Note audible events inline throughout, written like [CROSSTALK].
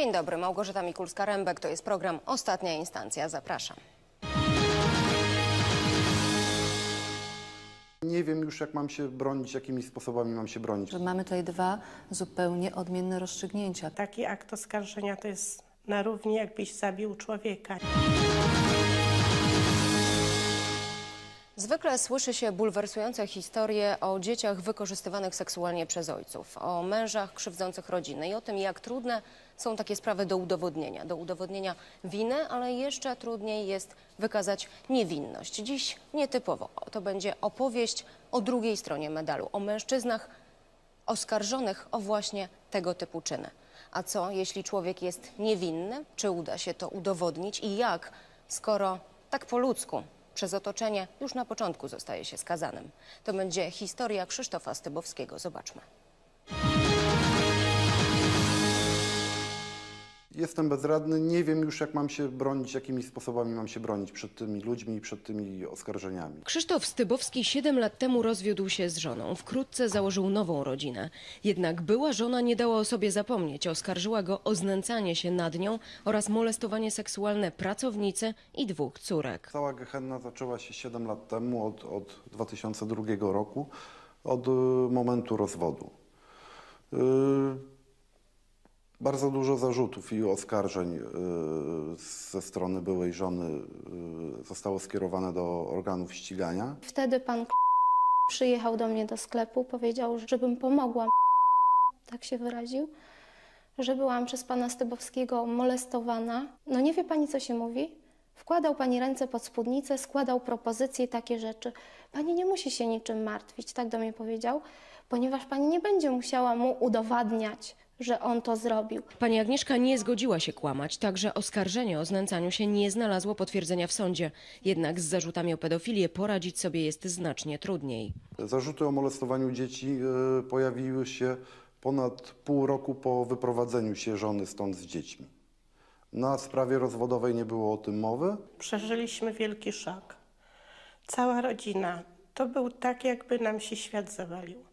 Dzień dobry, Małgorzata Mikulska-Rębek. To jest program Ostatnia Instancja. Zapraszam. Nie wiem już, jak mam się bronić, jakimi sposobami mam się bronić. że mamy tutaj dwa zupełnie odmienne rozstrzygnięcia. Taki akt oskarżenia to jest na równi, jakbyś zabił człowieka. Zwykle słyszy się bulwersujące historie o dzieciach wykorzystywanych seksualnie przez ojców, o mężach krzywdzących rodziny i o tym, jak trudne są takie sprawy do udowodnienia. Do udowodnienia winy, ale jeszcze trudniej jest wykazać niewinność. Dziś nietypowo. To będzie opowieść o drugiej stronie medalu, o mężczyznach oskarżonych o właśnie tego typu czyny. A co, jeśli człowiek jest niewinny? Czy uda się to udowodnić i jak, skoro tak po ludzku, przez otoczenie już na początku zostaje się skazanym? To będzie historia Krzysztofa Stybowskiego. Zobaczmy. Jestem bezradny, nie wiem już, jak mam się bronić, jakimi sposobami mam się bronić przed tymi ludźmi i przed tymi oskarżeniami. Krzysztof Stybowski 7 lat temu rozwiódł się z żoną. Wkrótce założył nową rodzinę. Jednak była żona nie dała o sobie zapomnieć. Oskarżyła go o znęcanie się nad nią oraz molestowanie seksualne pracownicy i dwóch córek. Cała gehenna zaczęła się 7 lat temu, od, od 2002 roku, od y, momentu rozwodu. Y, bardzo dużo zarzutów i oskarżeń y, ze strony byłej żony y, zostało skierowane do organów ścigania. Wtedy pan przyjechał do mnie do sklepu, powiedział, żebym pomogła, tak się wyraził, że byłam przez pana Stybowskiego molestowana. No nie wie pani, co się mówi? Wkładał pani ręce pod spódnicę, składał propozycje i takie rzeczy. Pani nie musi się niczym martwić, tak do mnie powiedział, ponieważ pani nie będzie musiała mu udowadniać, że on to zrobił. Pani Agnieszka nie zgodziła się kłamać, także oskarżenie o znęcaniu się nie znalazło potwierdzenia w sądzie. Jednak z zarzutami o pedofilię poradzić sobie jest znacznie trudniej. Zarzuty o molestowaniu dzieci y, pojawiły się ponad pół roku po wyprowadzeniu się żony stąd z dziećmi. Na sprawie rozwodowej nie było o tym mowy. Przeżyliśmy wielki szok. Cała rodzina. To był tak, jakby nam się świat zawalił.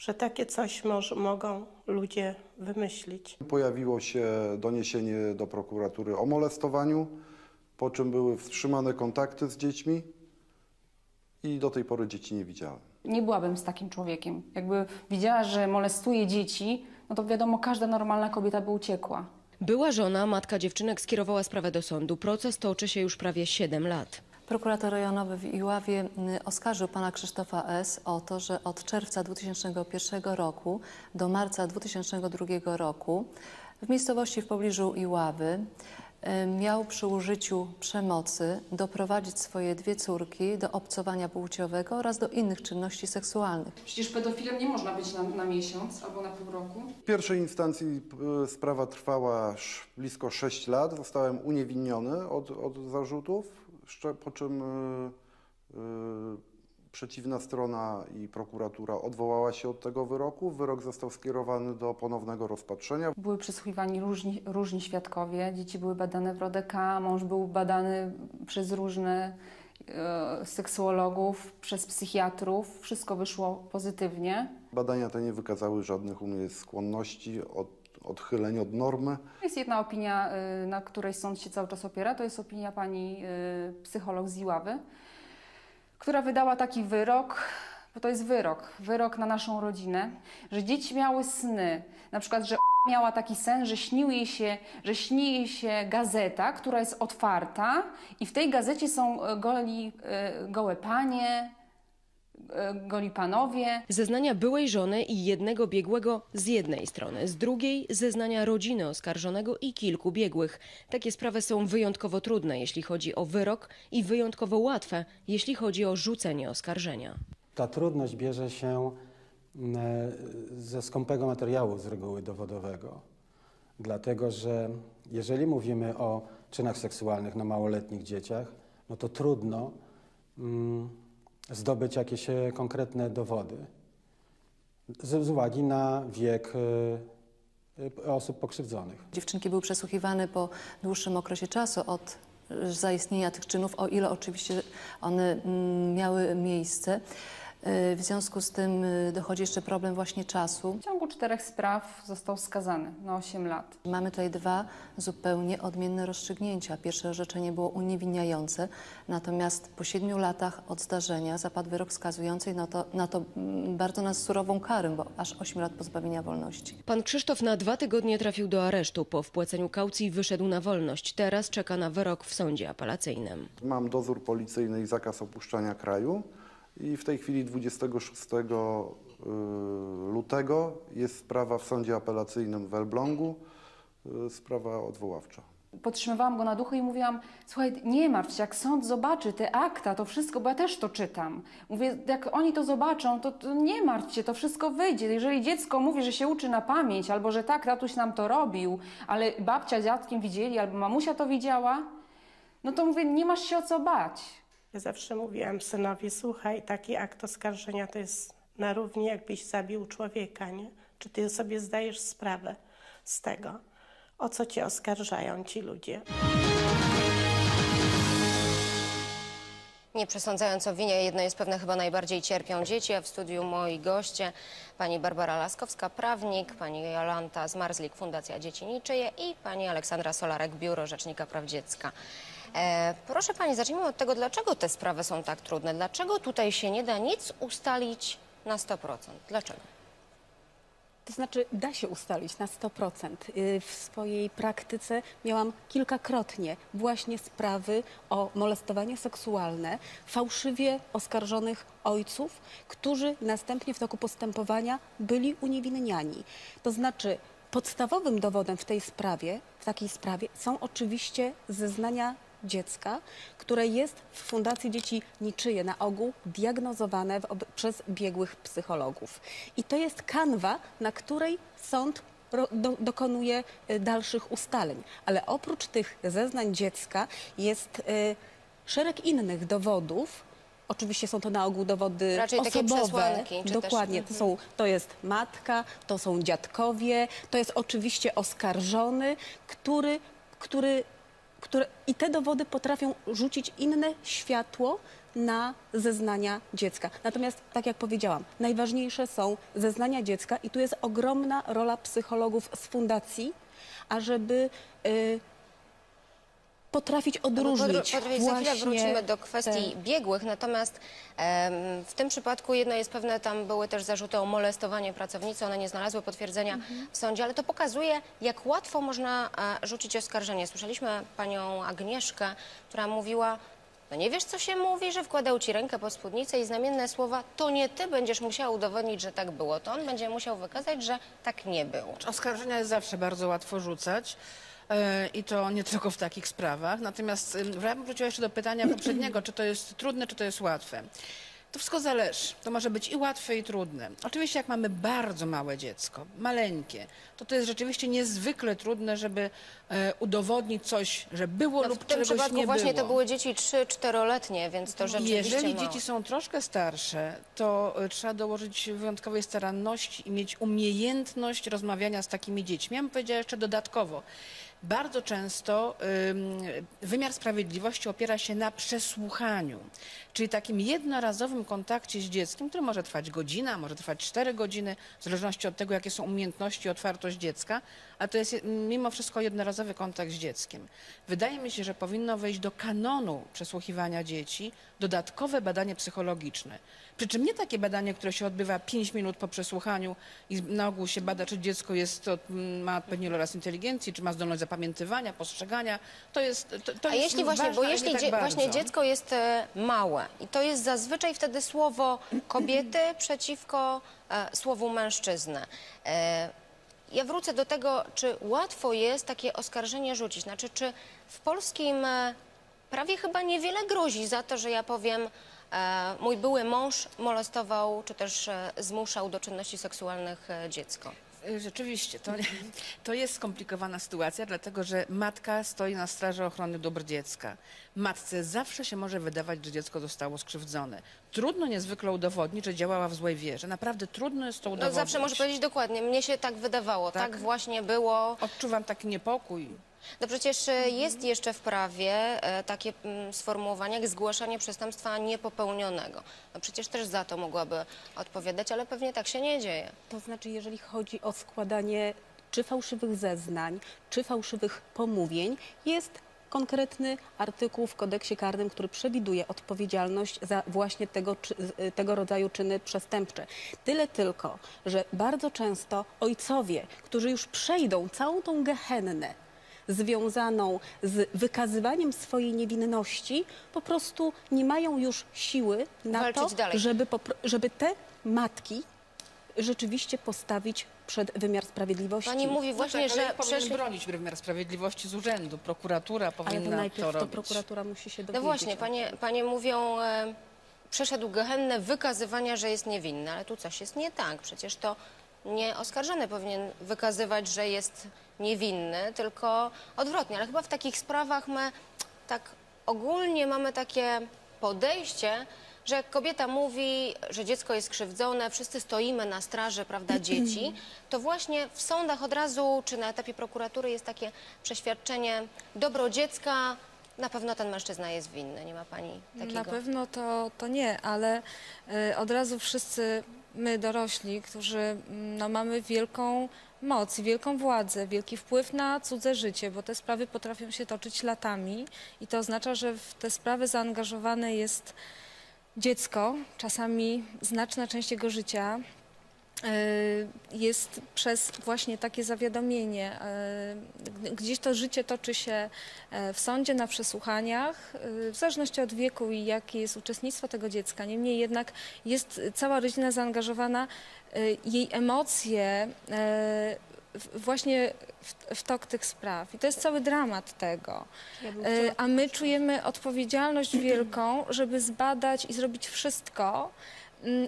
Że takie coś moż, mogą ludzie wymyślić. Pojawiło się doniesienie do prokuratury o molestowaniu, po czym były wstrzymane kontakty z dziećmi i do tej pory dzieci nie widziałem. Nie byłabym z takim człowiekiem. Jakby widziała, że molestuje dzieci, no to wiadomo, każda normalna kobieta by uciekła. Była żona, matka dziewczynek skierowała sprawę do sądu. Proces toczy się już prawie 7 lat. Prokurator rejonowy w Iławie y, oskarżył pana Krzysztofa S. o to, że od czerwca 2001 roku do marca 2002 roku w miejscowości w pobliżu Iławy y, miał przy użyciu przemocy doprowadzić swoje dwie córki do obcowania płciowego oraz do innych czynności seksualnych. Przecież pedofilem nie można być na, na miesiąc albo na pół roku. W pierwszej instancji sprawa trwała blisko 6 lat. Zostałem uniewinniony od, od zarzutów, po czym y, y, przeciwna strona i prokuratura odwołała się od tego wyroku. Wyrok został skierowany do ponownego rozpatrzenia. Były przesłuchiwani różni, różni świadkowie, dzieci były badane w RODK, mąż był badany przez różne e, seksuologów, przez psychiatrów. Wszystko wyszło pozytywnie. Badania te nie wykazały żadnych u mnie skłonności, od, odchyleń od normy. Jest jedna opinia, y, na której sąd się cały czas opiera, to jest opinia pani y, psycholog z Iławy, która wydała taki wyrok, bo to jest wyrok, wyrok na naszą rodzinę, że dzieci miały sny, na przykład, że miała taki sen, że śnił jej się, że śni jej się gazeta, która jest otwarta i w tej gazecie są y, goli, gołe panie, goli panowie, Zeznania byłej żony i jednego biegłego z jednej strony, z drugiej zeznania rodziny oskarżonego i kilku biegłych. Takie sprawy są wyjątkowo trudne, jeśli chodzi o wyrok i wyjątkowo łatwe, jeśli chodzi o rzucenie oskarżenia. Ta trudność bierze się e, ze skąpego materiału z reguły dowodowego. Dlatego, że jeżeli mówimy o czynach seksualnych na małoletnich dzieciach, no to trudno mm, zdobyć jakieś e, konkretne dowody z, z uwagi na wiek e, e, osób pokrzywdzonych. Dziewczynki były przesłuchiwane po dłuższym okresie czasu od zaistnienia tych czynów, o ile oczywiście one mm, miały miejsce. Y, W związku z tym y, dochodzi jeszcze problem właśnie czasu. W ciągu czterech spraw został skazany na 8 lat. Mamy tutaj dwa zupełnie odmienne rozstrzygnięcia. Pierwsze orzeczenie było uniewinniające, natomiast po siedmiu latach od zdarzenia zapadł wyrok skazujący na to, na to mm, bardzo nas surową karę, bo aż 8 lat pozbawienia wolności. Pan Krzysztof na dwa tygodnie trafił do aresztu. Po wpłaceniu kaucji wyszedł na wolność. Teraz czeka na wyrok w sądzie apelacyjnym. Mam dozór policyjny i zakaz opuszczania kraju i w tej chwili 26 y, lutego jest sprawa w sądzie apelacyjnym w Elblągu, y, sprawa odwoławcza. Podtrzymywałam go na duchu i mówiłam, słuchaj, nie martw się, jak sąd zobaczy te akta, to wszystko, bo ja też to czytam. Mówię, jak oni to zobaczą, to, to nie martw się, to wszystko wyjdzie. Jeżeli dziecko mówi, że się uczy na pamięć, albo że tak, tatuś nam to robił, ale babcia z dziadkiem widzieli, albo mamusia to widziała, no to mówię, nie masz się o co bać. Ja zawsze mówiłam synowi, słuchaj, taki akt oskarżenia to jest na równi jakbyś zabił człowieka, nie? Czy ty sobie zdajesz sprawę z tego, o co cię oskarżają ci ludzie? Nie przesądzając o winie, jedno jest pewne, chyba najbardziej cierpią dzieci, a w studiu moi goście, pani Barbara Laskowska, prawnik, pani Jolanta Zmarzlik, Fundacja Dzieci Niczyje i pani Aleksandra Solarek, Biuro Rzecznika Praw Dziecka. E, proszę pani, zacznijmy od tego, dlaczego te sprawy są tak trudne? Dlaczego tutaj się nie da nic ustalić na 100%? Dlaczego? To znaczy, da się ustalić na 100%. Y, W swojej praktyce miałam kilkakrotnie właśnie sprawy o molestowanie seksualne fałszywie oskarżonych ojców, którzy następnie w toku postępowania byli uniewinniani. To znaczy, podstawowym dowodem w tej sprawie, w takiej sprawie są oczywiście zeznania dziecka, które jest w Fundacji Dzieci Niczyje na ogół diagnozowane przez biegłych psychologów. I to jest kanwa, na której sąd do, dokonuje y, dalszych ustaleń. Ale oprócz tych zeznań dziecka jest y, szereg innych dowodów. Oczywiście są to na ogół dowody Raczej osobowe. czy też- mhm. Dokładnie. To, są, to jest matka, to są dziadkowie, to jest oczywiście oskarżony, który, który, który i te dowody potrafią rzucić inne światło na zeznania dziecka. Natomiast, tak jak powiedziałam, najważniejsze są zeznania dziecka i tu jest ogromna rola psychologów z fundacji, ażeby y, potrafić odróżnić Podro- Potrafię, za chwilę wrócimy do kwestii te- biegłych, natomiast em, w tym przypadku jedno jest pewne, tam były też zarzuty o molestowanie pracownicy, one nie znalazły potwierdzenia w sądzie, ale to pokazuje, jak łatwo można e, rzucić oskarżenie. Słyszeliśmy panią Agnieszkę, która mówiła, no nie wiesz, co się mówi, że wkładał ci rękę pod spódnicę i znamienne słowa, to nie ty będziesz musiała udowodnić, że tak było, to on będzie musiał wykazać, że tak nie było. Oskarżenia jest zawsze bardzo łatwo rzucać. E, I to nie tylko w takich sprawach. Natomiast ja bym wróciła jeszcze do pytania poprzedniego, czy to jest trudne, czy to jest łatwe. To wszystko zależy. To może być i łatwe, i trudne. Oczywiście jak mamy bardzo małe dziecko, maleńkie, to to jest rzeczywiście niezwykle trudne, żeby e, udowodnić coś, że było No, w lub tym czegoś przypadku nie właśnie było. to były dzieci 3-4-letnie, więc to rzeczywiście Jeżeli mało. dzieci są troszkę starsze, to y, trzeba dołożyć wyjątkowej staranności i mieć umiejętność rozmawiania z takimi dziećmi. Ja bym powiedziała jeszcze dodatkowo, bardzo często ym, wymiar sprawiedliwości opiera się na przesłuchaniu, czyli takim jednorazowym kontakcie z dzieckiem, który może trwać godzina, może trwać cztery godziny, w zależności od tego, jakie są umiejętności i otwartość dziecka, ale to jest je- mimo wszystko jednorazowy kontakt z dzieckiem. Wydaje mi się, że powinno wejść do kanonu przesłuchiwania dzieci dodatkowe badanie psychologiczne. Przy czym nie takie badanie, które się odbywa 5 minut po przesłuchaniu i na ogół się bada, czy dziecko jest, mm, ma odpowiedni oraz inteligencji, czy ma zdolność zapamiętywania, postrzegania. To jest, to, to A jest jeśli właśnie, ważne, bo jeśli tak dzie, bardzo. właśnie dziecko jest e, i to jest zazwyczaj wtedy słowo kobiety przeciwko e, słowu mężczyzny. E, ja wrócę do tego, czy łatwo jest takie oskarżenie rzucić. Znaczy, czy w polskim e, prawie chyba niewiele grozi za to, że ja powiem, e, mój były mąż molestował czy też e, zmuszał do czynności seksualnych e, dziecko. Y, Rzeczywiście, to, to jest skomplikowana sytuacja, dlatego że matka stoi na straży ochrony dóbr dziecka. Matce zawsze się może wydawać, że dziecko zostało skrzywdzone. Trudno niezwykle udowodnić, że działała w złej wierze. Naprawdę trudno jest to No udowodnić. zawsze może powiedzieć dokładnie, mnie się tak wydawało, tak, Tak. właśnie było. Odczuwam taki niepokój. No przecież e, jest jeszcze w prawie e, takie mm, sformułowanie jak zgłaszanie przestępstwa niepopełnionego. No przecież też za to mogłaby odpowiadać, ale pewnie tak się nie dzieje. To znaczy, jeżeli chodzi o składanie czy fałszywych zeznań, czy fałszywych pomówień, jest konkretny artykuł w kodeksie karnym, który przewiduje odpowiedzialność za właśnie tego, czy- tego rodzaju czyny przestępcze. Tyle tylko, że bardzo często ojcowie, którzy już przejdą całą tą gehennę, związaną z wykazywaniem swojej niewinności, po prostu nie mają już siły na Walczyć to, dalej. żeby, żeby te matki rzeczywiście postawić przed wymiar sprawiedliwości. Pani mówi No właśnie, tak, ale że powinien przeszli... bronić wymiar sprawiedliwości z urzędu. Prokuratura Ale powinna to najpierw to to, robić. prokuratura musi się No dowiedzieć. właśnie, o panie, panie mówią, e, przeszedł gehennę wykazywania, że jest niewinny, ale tu coś jest nie tak. Przecież to nie oskarżony powinien wykazywać, że jest niewinny, tylko odwrotnie. Ale chyba w takich sprawach my tak ogólnie mamy takie podejście, że jak kobieta mówi, że dziecko jest krzywdzone, wszyscy stoimy na straży, prawda, [CLEARS THROAT] dzieci, to właśnie w sądach od razu, czy na etapie prokuratury jest takie przeświadczenie, dobro dziecka, na pewno ten mężczyzna jest winny, nie ma pani takiego? Na pewno to, to nie, ale y, od razu wszyscy my dorośli, którzy mm, no, mamy wielką moc wielką władzę, wielki wpływ na cudze życie, bo te sprawy potrafią się toczyć latami i to oznacza, że w te sprawy zaangażowane jest dziecko, czasami znaczna część jego życia, jest przez właśnie takie zawiadomienie. y, Gdzieś to życie toczy się e, w sądzie, na przesłuchaniach, w zależności od wieku i jakie jest uczestnictwo tego dziecka. Niemniej jednak jest cała rodzina zaangażowana, jej emocje e, właśnie w, w tok tych spraw. I to jest cały dramat tego. Ja E, A my czujemy odpowiedzialność wielką, żeby zbadać i zrobić wszystko,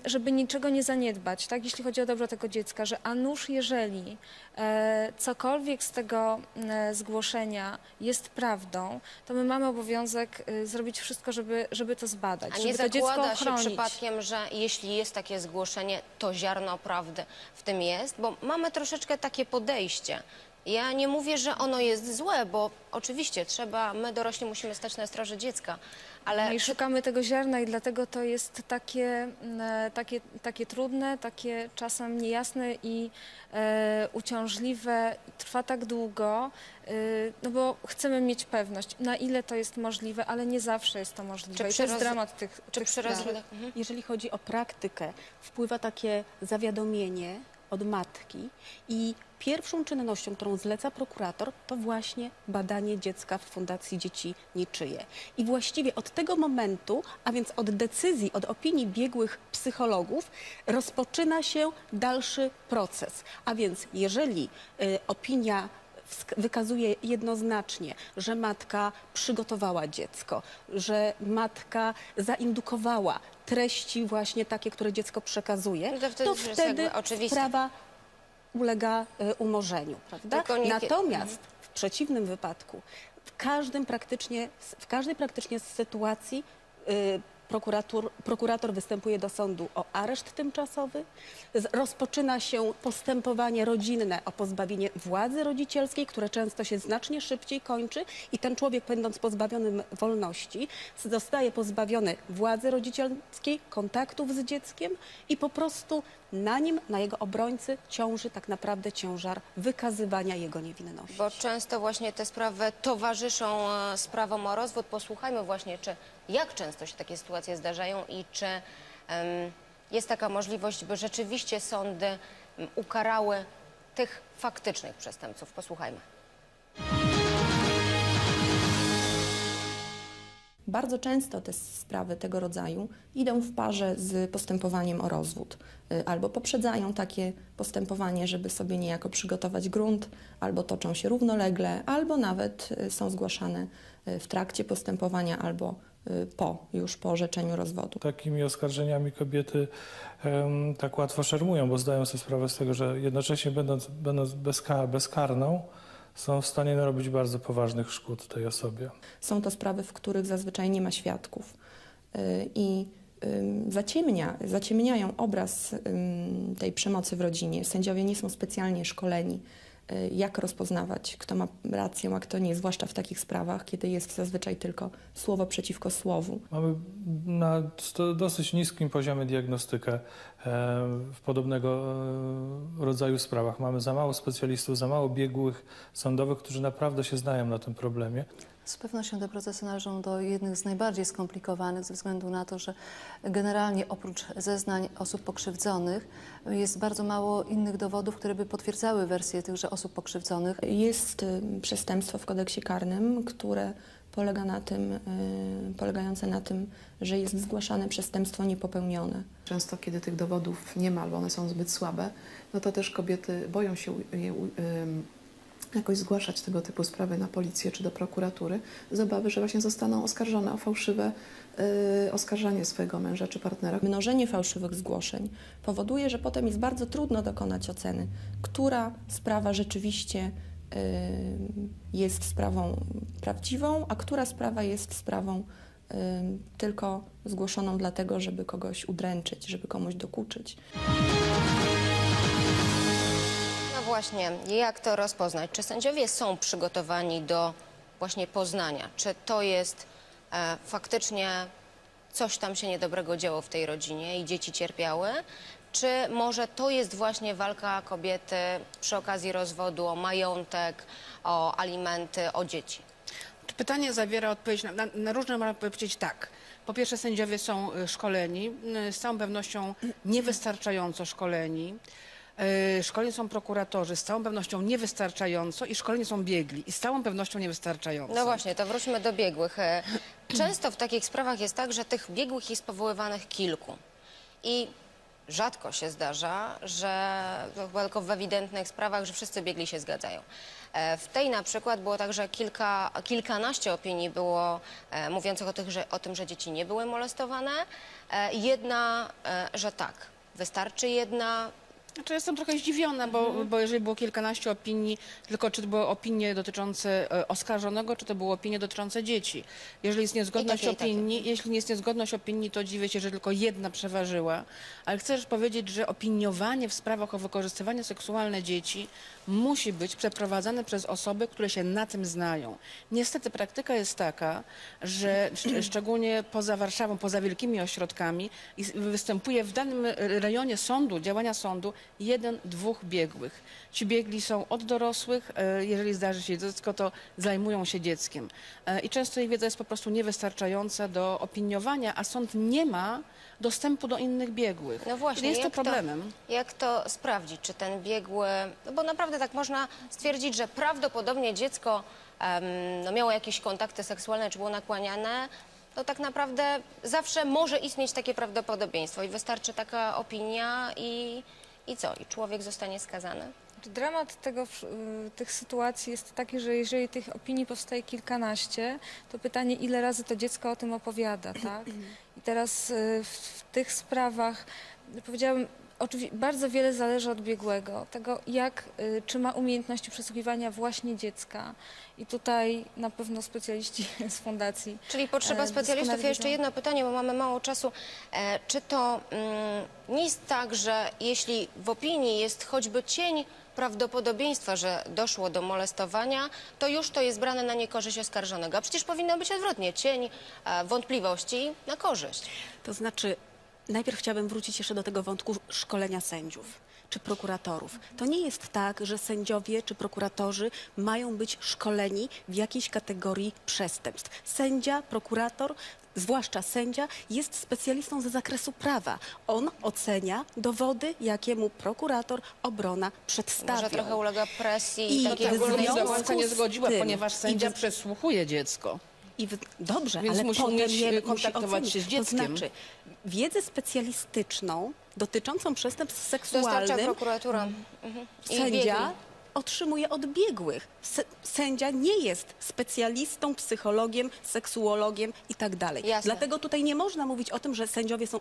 żeby niczego nie zaniedbać, tak? jeśli chodzi o dobro tego dziecka, że a nuż jeżeli e, cokolwiek z tego e, zgłoszenia jest prawdą, to my mamy obowiązek e, zrobić wszystko, żeby, żeby to zbadać, A nie żeby to dziecko zakłada się ochronić. przypadkiem, że jeśli jest takie zgłoszenie, to ziarno prawdy w tym jest? Bo mamy troszeczkę takie podejście. Ja nie mówię, że ono jest złe, bo oczywiście trzeba, my dorośli musimy stać na straży dziecka, ale No i szukamy tego ziarna i dlatego to jest takie, mm, takie, takie trudne, takie czasem niejasne i e, uciążliwe. Trwa tak długo, y, no bo chcemy mieć pewność, na ile to jest możliwe, ale nie zawsze jest to możliwe. Czy I to jest roz- dramat tych, czy tych przy. Mhm. Jeżeli chodzi o praktykę, wpływa takie zawiadomienie od matki i pierwszą czynnością, którą zleca prokurator, to właśnie badanie dziecka w Fundacji Dzieci Niczyje. I właściwie od tego momentu, a więc od decyzji, od opinii biegłych psychologów, rozpoczyna się dalszy proces. A więc jeżeli y, opinia wykazuje jednoznacznie, że matka przygotowała dziecko, że matka zaindukowała treści właśnie takie, które dziecko przekazuje, No to wtedy to wtedy sprawa ulega e, umorzeniu. Prawda? Nie- Natomiast w przeciwnym wypadku, w, każdym praktycznie, w każdej praktycznie sytuacji y, prokurator, prokurator występuje do sądu o areszt tymczasowy, rozpoczyna się postępowanie rodzinne o pozbawienie władzy rodzicielskiej, które często się znacznie szybciej kończy i ten człowiek, będąc pozbawionym wolności, zostaje pozbawiony władzy rodzicielskiej, kontaktów z dzieckiem i po prostu na nim, na jego obrońcy ciąży tak naprawdę ciężar wykazywania jego niewinności. Bo często właśnie te sprawy towarzyszą e, sprawom o rozwód. Posłuchajmy właśnie, czy jak często się takie sytuacje zdarzają i czy em, jest taka możliwość, by rzeczywiście sądy ukarały tych faktycznych przestępców. Posłuchajmy. Bardzo często te sprawy tego rodzaju idą w parze z postępowaniem o rozwód, y, albo poprzedzają takie postępowanie, żeby sobie niejako przygotować grunt, albo toczą się równolegle, albo nawet y, są zgłaszane y, w trakcie postępowania, albo po, już po orzeczeniu rozwodu. Takimi oskarżeniami kobiety em, tak łatwo szermują, bo zdają sobie sprawę z tego, że jednocześnie będąc, będąc bezka, bezkarną, są w stanie narobić bardzo poważnych szkód tej osobie. Są to sprawy, w których zazwyczaj nie ma świadków y, i zaciemnia, zaciemniają obraz tej przemocy w rodzinie. Sędziowie nie są specjalnie szkoleni y, jak rozpoznawać, kto ma rację, a kto nie, zwłaszcza w takich sprawach, kiedy jest zazwyczaj tylko słowo przeciwko słowu. Mamy na dosyć niskim poziomie diagnostykę e, w podobnego e, rodzaju sprawach. Mamy za mało specjalistów, za mało biegłych sądowych, którzy naprawdę się znają na tym problemie. Z pewnością te procesy należą do jednych z najbardziej skomplikowanych ze względu na to, że generalnie oprócz zeznań osób pokrzywdzonych jest bardzo mało innych dowodów, które by potwierdzały wersję tychże osób pokrzywdzonych. Jest y, przestępstwo w kodeksie karnym, które polega na tym, y, polegające na tym, że jest zgłaszane przestępstwo niepopełnione. Często, kiedy tych dowodów nie ma albo one są zbyt słabe, no to też kobiety boją się je, jakoś zgłaszać tego typu sprawy na policję czy do prokuratury z obawy, że właśnie zostaną oskarżone o fałszywe y, oskarżanie swojego męża czy partnera. Mnożenie fałszywych zgłoszeń powoduje, że potem jest bardzo trudno dokonać oceny, która sprawa rzeczywiście y, jest sprawą prawdziwą, a która sprawa jest sprawą y, tylko zgłoszoną dlatego, żeby kogoś udręczyć, żeby komuś dokuczyć. Właśnie, jak to rozpoznać? Czy sędziowie są przygotowani do właśnie poznania? Czy to jest e, faktycznie coś tam się niedobrego działo w tej rodzinie i dzieci cierpiały? Czy może to jest właśnie walka kobiety przy okazji rozwodu o majątek, o alimenty, o dzieci? Pytanie zawiera odpowiedź na, na, na różne można powiedzieć tak. Po pierwsze, sędziowie są y, szkoleni, z całą pewnością niewystarczająco szkoleni. Y, Szkoleni są prokuratorzy, z całą pewnością niewystarczająco i szkoleni są biegli i z całą pewnością niewystarczająco. No właśnie, to wróćmy do biegłych. E, [CLEARS THROAT] Często w takich sprawach jest tak, że tych biegłych jest powoływanych kilku. I rzadko się zdarza, że tylko w ewidentnych sprawach, że wszyscy biegli się zgadzają. E, W tej na przykład było tak, że kilka, kilkanaście opinii było e, mówiących o, tych, że, o tym, że dzieci nie były molestowane. E, Jedna, e, że tak. Wystarczy jedna, Znaczy jestem trochę zdziwiona, bo, Mhm. bo jeżeli było kilkanaście opinii, tylko czy to były opinie dotyczące e, oskarżonego, czy to były opinie dotyczące dzieci. Jeżeli jest niezgodność I takie, i takie. opinii, jeśli jest niezgodność opinii, to dziwię się, że tylko jedna przeważyła. Ale chcę też powiedzieć, że opiniowanie w sprawach o wykorzystywanie seksualne dzieci musi być przeprowadzane przez osoby, które się na tym znają. Niestety praktyka jest taka, że [CLEARS THROAT] szcz- szczególnie poza Warszawą, poza wielkimi ośrodkami i występuje w danym e, rejonie sądu, działania sądu jeden, dwóch biegłych. Ci biegli są od dorosłych, e, jeżeli zdarzy się dziecko, to zajmują się dzieckiem. E, I często ich wiedza jest po prostu niewystarczająca do opiniowania, a sąd nie ma dostępu do innych biegłych. No właśnie, jest to problemem. jak to sprawdzić, czy ten biegły, no bo naprawdę tak można stwierdzić, że prawdopodobnie dziecko em, no miało jakieś kontakty seksualne, czy było nakłaniane, to tak naprawdę zawsze może istnieć takie prawdopodobieństwo i wystarczy taka opinia i, i co? I człowiek zostanie skazany? Dramat tego, y, tych sytuacji jest taki, że jeżeli tych opinii powstaje kilkanaście, to pytanie, ile razy to dziecko o tym opowiada, tak? I teraz y, w, w tych sprawach, powiedziałabym, oczywiście bardzo wiele zależy od biegłego, tego jak, y, czy ma umiejętności przesłuchiwania właśnie dziecka. I tutaj na pewno specjaliści [LAUGHS] z fundacji Czyli potrzeba E, specjalistów. Ja jeszcze jedno pytanie, bo mamy mało czasu. E, czy to mm, nie jest tak, że jeśli w opinii jest choćby cień prawdopodobieństwa, że doszło do molestowania, to już to jest brane na niekorzyść oskarżonego. A przecież powinno być odwrotnie. Cień e, wątpliwości na korzyść. To znaczy, najpierw chciałabym wrócić jeszcze do tego wątku szkolenia sędziów czy prokuratorów. To nie jest tak, że sędziowie czy prokuratorzy mają być szkoleni w jakiejś kategorii przestępstw. Sędzia, prokurator, zwłaszcza sędzia, jest specjalistą ze zakresu prawa. On ocenia dowody, jakie mu prokurator, obrona przedstawią. Może trochę ulega presji i, I takiej załączka nie zgodziła, ponieważ sędzia i przesłuchuje dziecko. I w, dobrze, Więc ale musi potem umieć, je, musi kontaktować się z dzieckiem. To znaczy, wiedzę specjalistyczną dotyczącą przestępstw Dostarcza seksualnych prokuratura. Mhm. Sędzia biegli. otrzymuje od biegłych. S- Sędzia nie jest specjalistą, psychologiem, seksuologiem i tak dalej. Jasne. Dlatego tutaj nie można mówić o tym, że sędziowie są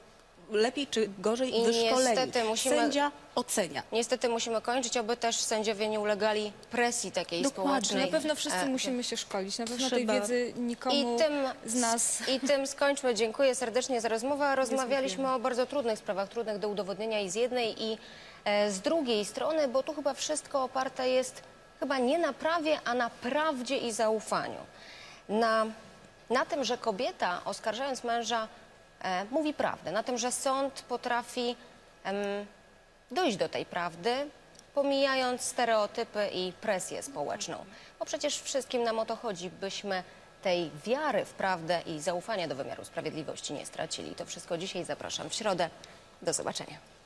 lepiej czy gorzej I wyszkoleni. niestety musimy- Sędzia ocenia. Niestety musimy kończyć, oby też sędziowie nie ulegali presji takiej Dokładnie. społecznej. Na pewno wszyscy E, musimy się szkolić, na pewno Trzeba- tej wiedzy nikomu I tym, z nas I tym skończmy. Dziękuję serdecznie za rozmowę. Rozmawialiśmy o bardzo trudnych sprawach, trudnych do udowodnienia i z jednej i e, z drugiej strony, bo tu chyba wszystko oparte jest chyba nie na prawie, a na prawdzie i zaufaniu. Na, na tym, że kobieta oskarżając męża e, mówi prawdę, na tym, że sąd potrafi dojść do tej prawdy, pomijając stereotypy i presję społeczną. Bo przecież wszystkim nam o to chodzi, byśmy tej wiary w prawdę i zaufania do wymiaru sprawiedliwości nie stracili. To wszystko dzisiaj zapraszam w środę. Do zobaczenia.